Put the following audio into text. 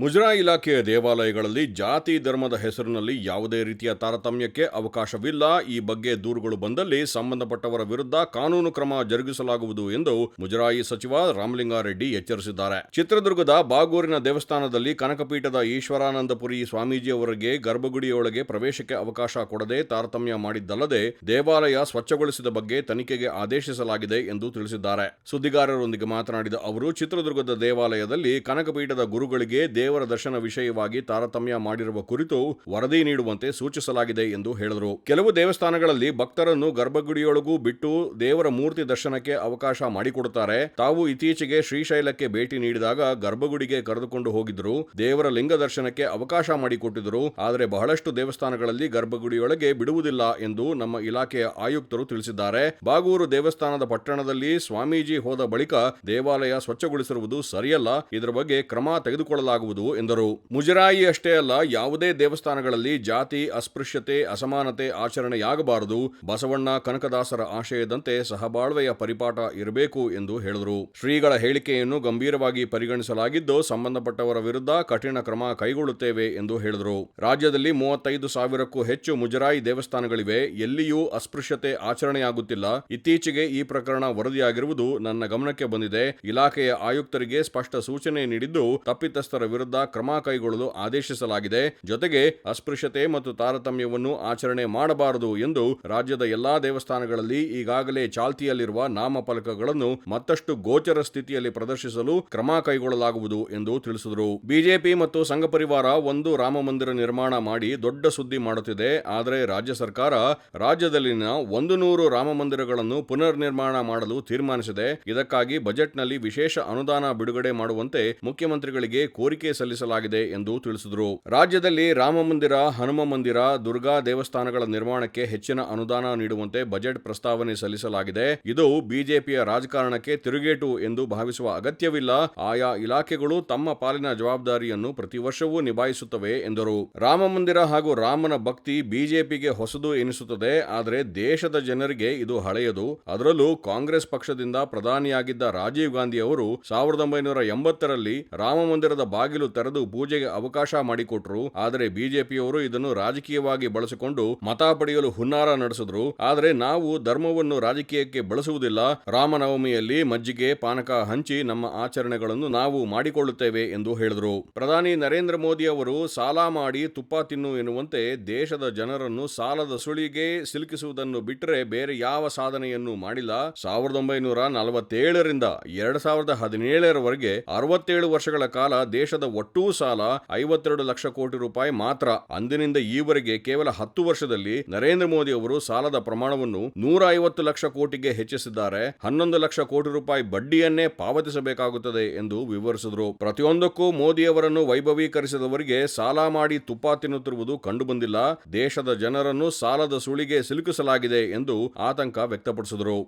ಮುಜರಾ ಇಲಾಖೆಯ ದೇವಾಲಯಗಳಲ್ಲಿ ಜಾತಿ ಧರ್ಮದ ಹೆಸರಿನಲ್ಲಿ ಯಾವುದೇ ರೀತಿಯ ತಾರತಮ್ಯಕ್ಕೆ ಅವಕಾಶವಿಲ್ಲ. ಈ ಬಗ್ಗೆ ದೂರುಗಳು ಬಂದಲ್ಲಿ ಸಂಬಂಧಪಟ್ಟವರ ವಿರುದ್ಧ ಕಾನೂನು ಕ್ರಮ ಜರುಗಿಸಲಾಗುವುದು ಎಂದು ಮುಜರಾಯಿ ಸಚಿವ ರಾಮಲಿಂಗಾರೆಡ್ಡಿ ಎಚ್ಚರಿಸಿದ್ದಾರೆ. ಚಿತ್ರದುರ್ಗದ ಬಾಗೂರಿನ ದೇವಸ್ಥಾನದಲ್ಲಿ ಕನಕಪೀಠದ ಈಶ್ವರಾನಂದಪುರಿ ಸ್ವಾಮೀಜಿಯವರಿಗೆ ಗರ್ಭಗುಡಿಯೊಳಗೆ ಪ್ರವೇಶಕ್ಕೆ ಅವಕಾಶ ಕೊಡದೆ ತಾರತಮ್ಯ ಮಾಡಿದ್ದಲ್ಲದೆ ದೇವಾಲಯ ಸ್ವಚ್ಛಗೊಳಿಸಿದ ಬಗ್ಗೆ ತನಿಖೆಗೆ ಆದೇಶಿಸಲಾಗಿದೆ ಎಂದು ತಿಳಿಸಿದ್ದಾರೆ. ಸುದ್ದಿಗಾರರೊಂದಿಗೆ ಮಾತನಾಡಿದ ಅವರು, ಚಿತ್ರದುರ್ಗದ ದೇವಾಲಯದಲ್ಲಿ ಕನಕಪೀಠದ ಗುರುಗಳಿಗೆ ದೇವರ ದರ್ಶನ ವಿಷಯವಾಗಿ ತಾರತಮ್ಯ ಮಾಡಿರುವ ಕುರಿತು ವರದಿ ನೀಡುವಂತೆ ಸೂಚಿಸಲಾಗಿದೆ ಎಂದು ಹೇಳಿದರು. ಕೆಲವು ದೇವಸ್ಥಾನಗಳಲ್ಲಿ ಭಕ್ತರನ್ನು ಗರ್ಭಗುಡಿಯೊಳಗೂ ಬಿಟ್ಟು ದೇವರ ಮೂರ್ತಿ ದರ್ಶನಕ್ಕೆ ಅವಕಾಶ ಮಾಡಿಕೊಡುತ್ತಾರೆ. ತಾವು ಇತ್ತೀಚೆಗೆ ಶ್ರೀಶೈಲಕ್ಕೆ ಭೇಟಿ ನೀಡಿದಾಗ ಗರ್ಭಗುಡಿಗೆ ಕರೆದುಕೊಂಡು ಹೋಗಿದ್ರು ದೇವರ ಲಿಂಗ ದರ್ಶನಕ್ಕೆ ಅವಕಾಶ ಮಾಡಿಕೊಟ್ಟಿದ್ದರು. ಆದರೆ ಬಹಳಷ್ಟು ದೇವಸ್ಥಾನಗಳಲ್ಲಿ ಗರ್ಭಗುಡಿಯೊಳಗೆ ಬಿಡುವುದಿಲ್ಲ ಎಂದು ನಮ್ಮ ಇಲಾಖೆಯ ಆಯುಕ್ತರು ತಿಳಿಸಿದ್ದಾರೆ. ಬಾಗೂರು ದೇವಸ್ಥಾನದ ಪಟ್ಟಣದಲ್ಲಿ ಸ್ವಾಮೀಜಿ ಹೋದ ಬಳಿಕ ದೇವಾಲಯ ಸ್ವಚ್ಛಗೊಳಿಸಿರುವುದು ಸರಿಯಲ್ಲ. ಇದರ ಬಗ್ಗೆ ಕ್ರಮ ತೆಗೆದುಕೊಳ್ಳಲಾಗುವುದು. ಎಂದರು. ಮುಜರಾಯಿ ಅಷ್ಟೇ ಅಲ್ಲ, ಯಾವುದೇ ದೇವಸ್ಥಾನಗಳಲ್ಲಿ ಜಾತಿ, ಅಸ್ಪೃಶ್ಯತೆ, ಅಸಮಾನತೆ ಆಚರಣೆಯಾಗಬಾರದು. ಬಸವಣ್ಣ ಕನಕದಾಸರ ಆಶಯದಂತೆ ಸಹಬಾಳ್ವೆಯ ಪರಿಪಾಠ ಇರಬೇಕು ಎಂದು ಹೇಳಿದರು. ಶ್ರೀಗಳ ಹೇಳಿಕೆಯನ್ನು ಗಂಭೀರವಾಗಿ ಪರಿಗಣಿಸಲಾಗಿದ್ದು, ಸಂಬಂಧಪಟ್ಟವರ ವಿರುದ್ಧ ಕಠಿಣ ಕ್ರಮ ಕೈಗೊಳ್ಳುತ್ತೇವೆ ಎಂದು ಹೇಳಿದರು. ರಾಜ್ಯದಲ್ಲಿ ಮೂವತ್ತೈದು ಸಾವಿರಕ್ಕೂ ಹೆಚ್ಚು ಮುಜರಾಯಿ ದೇವಸ್ಥಾನಗಳಿವೆ. ಎಲ್ಲಿಯೂ ಅಸ್ಪೃಶ್ಯತೆ ಆಚರಣೆಯಾಗುತ್ತಿಲ್ಲ. ಇತ್ತೀಚೆಗೆ ಈ ಪ್ರಕರಣ ವರದಿಯಾಗಿರುವುದು ನನ್ನ ಗಮನಕ್ಕೆ ಬಂದಿದೆ. ಇಲಾಖೆಯ ಆಯುಕ್ತರಿಗೆ ಸ್ಪಷ್ಟ ಸೂಚನೆ ನೀಡಿದ್ದು, ತಪ್ಪಿತಸ್ಥರ ವಿರುದ್ಧ ಕ್ರಮ ಕೈಗೊಳ್ಳಲು ಆದೇಶಿಸಲಾಗಿದೆ. ಜೊತೆಗೆ ಅಸ್ಪೃಶ್ಯತೆ ಮತ್ತು ತಾರತಮ್ಯವನ್ನು ಆಚರಣೆ ಮಾಡಬಾರದು ಎಂದು ರಾಜ್ಯದ ಎಲ್ಲಾ ದೇವಸ್ಥಾನಗಳಲ್ಲಿ ಈಗಾಗಲೇ ಚಾಲ್ತಿಯಲ್ಲಿರುವ ನಾಮಫಲಕಗಳನ್ನು ಮತ್ತಷ್ಟು ಗೋಚರ ಸ್ಥಿತಿಯಲ್ಲಿ ಪ್ರದರ್ಶಿಸಲು ಕ್ರಮ ಕೈಗೊಳ್ಳಲಾಗುವುದು ಎಂದು ತಿಳಿಸಿದರು. ಬಿಜೆಪಿ ಮತ್ತು ಸಂಘ ಪರಿವಾರ ಒಂದು ರಾಮ ಮಂದಿರ ನಿರ್ಮಾಣ ಮಾಡಿ ದೊಡ್ಡ ಸುದ್ದಿ ಮಾಡುತ್ತಿದೆ. ಆದರೆ ರಾಜ್ಯ ಸರ್ಕಾರ ರಾಜ್ಯದಲ್ಲಿನ ಒಂದು ನೂರು ರಾಮ ಮಂದಿರಗಳನ್ನು ಪುನರ್ ನಿರ್ಮಾಣ ಮಾಡಲು ತೀರ್ಮಾನಿಸಿದೆ. ಇದಕ್ಕಾಗಿ ಬಜೆಟ್ನಲ್ಲಿ ವಿಶೇಷ ಅನುದಾನ ಬಿಡುಗಡೆ ಮಾಡುವಂತೆ ಮುಖ್ಯಮಂತ್ರಿಗಳಿಗೆ ಕೋರಿಕೆ ಸಲ್ಲಿಸಲಾಗಿದೆ ಎಂದು ತಿಳಿಸಿದರು. ರಾಜ್ಯದಲ್ಲಿ ರಾಮ ಮಂದಿರ, ಹನುಮ ಮಂದಿರ, ದುರ್ಗಾ ದೇವಸ್ಥಾನಗಳ ನಿರ್ಮಾಣಕ್ಕೆ ಹೆಚ್ಚಿನ ಅನುದಾನ ನೀಡುವಂತೆ ಬಜೆಟ್ ಪ್ರಸ್ತಾವನೆ ಸಲ್ಲಿಸಲಾಗಿದೆ. ಇದು ಬಿಜೆಪಿಯ ರಾಜಕಾರಣಕ್ಕೆ ತಿರುಗೇಟು ಎಂದು ಭಾವಿಸುವ ಅಗತ್ಯವಿಲ್ಲ. ಆಯಾ ಇಲಾಖೆಗಳು ತಮ್ಮ ಪಾಲಿನ ಜವಾಬ್ದಾರಿಯನ್ನು ಪ್ರತಿ ವರ್ಷವೂ ನಿಭಾಯಿಸುತ್ತವೆ ಎಂದರು. ರಾಮ ಮಂದಿರ ಹಾಗೂ ರಾಮನ ಭಕ್ತಿ ಬಿಜೆಪಿಗೆ ಹೊಸದು ಎನಿಸುತ್ತದೆ. ಆದರೆ ದೇಶದ ಜನರಿಗೆ ಇದು ಹಳೆಯದು. ಅದರಲ್ಲೂ ಕಾಂಗ್ರೆಸ್ ಪಕ್ಷದಿಂದ ಪ್ರಧಾನಿಯಾಗಿದ್ದ ರಾಜೀವ್ ಗಾಂಧಿ ಅವರು ಸಾವಿರದ ಒಂಬೈನೂರ ಎಂಬತ್ತರಲ್ಲಿ ರಾಮ ಬಾಗಿಲು ತೆರೆದು ಪೂಜೆಗೆ ಅವಕಾಶ ಮಾಡಿಕೊಟ್ರು. ಆದರೆ ಬಿಜೆಪಿಯವರು ಇದನ್ನು ರಾಜಕೀಯವಾಗಿ ಬಳಸಿಕೊಂಡು ಮತ ಪಡೆಯಲು ಹುನ್ನಾರ ನಡೆಸಿದ್ರು. ಆದರೆ ನಾವು ಧರ್ಮವನ್ನು ರಾಜಕೀಯಕ್ಕೆ ಬಳಸುವುದಿಲ್ಲ. ರಾಮನವಮಿಯಲ್ಲಿ ಮಜ್ಜಿಗೆ, ಪಾನಕ ಹಂಚಿ ನಮ್ಮ ಆಚರಣೆಗಳನ್ನು ನಾವು ಮಾಡಿಕೊಳ್ಳುತ್ತೇವೆ ಎಂದು ಹೇಳಿದರು. ಪ್ರಧಾನಿ ನರೇಂದ್ರ ಮೋದಿ ಅವರು ಸಾಲ ಮಾಡಿ ತುಪ್ಪ ತಿನ್ನು ಎನ್ನುವಂತೆ ದೇಶದ ಜನರನ್ನು ಸಾಲದ ಸುಳಿಗೆ ಸಿಲುಕಿಸುವುದನ್ನು ಬಿಟ್ಟರೆ ಬೇರೆ ಯಾವ ಸಾಧನೆಯನ್ನು ಮಾಡಿಲ್ಲ. ಸಾವಿರದ ಒಂಬೈನೂರ ನಲವತ್ತೇಳರಿಂದ ಎರಡ್ ಸಾವಿರದ ಹದಿನೇಳರವರೆಗೆ ಅರವತ್ತೇಳು ವರ್ಷಗಳ ಕಾಲ ದೇಶದ ಒಟ್ಟೂ ಸಾಲ ಐವತ್ತೆರಡು ಲಕ್ಷ ಕೋಟಿ ರೂಪಾಯಿ ಮಾತ್ರ. ಅಂದಿನಿಂದ ಈವರೆಗೆ ಕೇವಲ ಹತ್ತು ವರ್ಷದಲ್ಲಿ ನರೇಂದ್ರ ಮೋದಿ ಅವರು ಸಾಲದ ಪ್ರಮಾಣವನ್ನು ನೂರ ಐವತ್ತು ಲಕ್ಷ ಕೋಟಿಗೆ ಹೆಚ್ಚಿಸಿದ್ದಾರೆ. ಹನ್ನೊಂದು ಲಕ್ಷ ಕೋಟಿ ರೂಪಾಯಿ ಬಡ್ಡಿಯನ್ನೇ ಪಾವತಿಸಬೇಕಾಗುತ್ತದೆ ಎಂದು ವಿವರಿಸಿದರು. ಪ್ರತಿಯೊಂದಕ್ಕೂ ಮೋದಿ ಅವರನ್ನು ವೈಭವೀಕರಿಸಿದವರಿಗೆ ಸಾಲ ಮಾಡಿ ತುಪ್ಪ ತಿನ್ನುತ್ತಿರುವುದು ಕಂಡುಬಂದಿಲ್ಲ. ದೇಶದ ಜನರನ್ನು ಸಾಲದ ಸುಳಿಗೆ ಸಿಲುಕಿಸಲಾಗಿದೆ ಎಂದು ಆತಂಕ ವ್ಯಕ್ತಪಡಿಸಿದರು.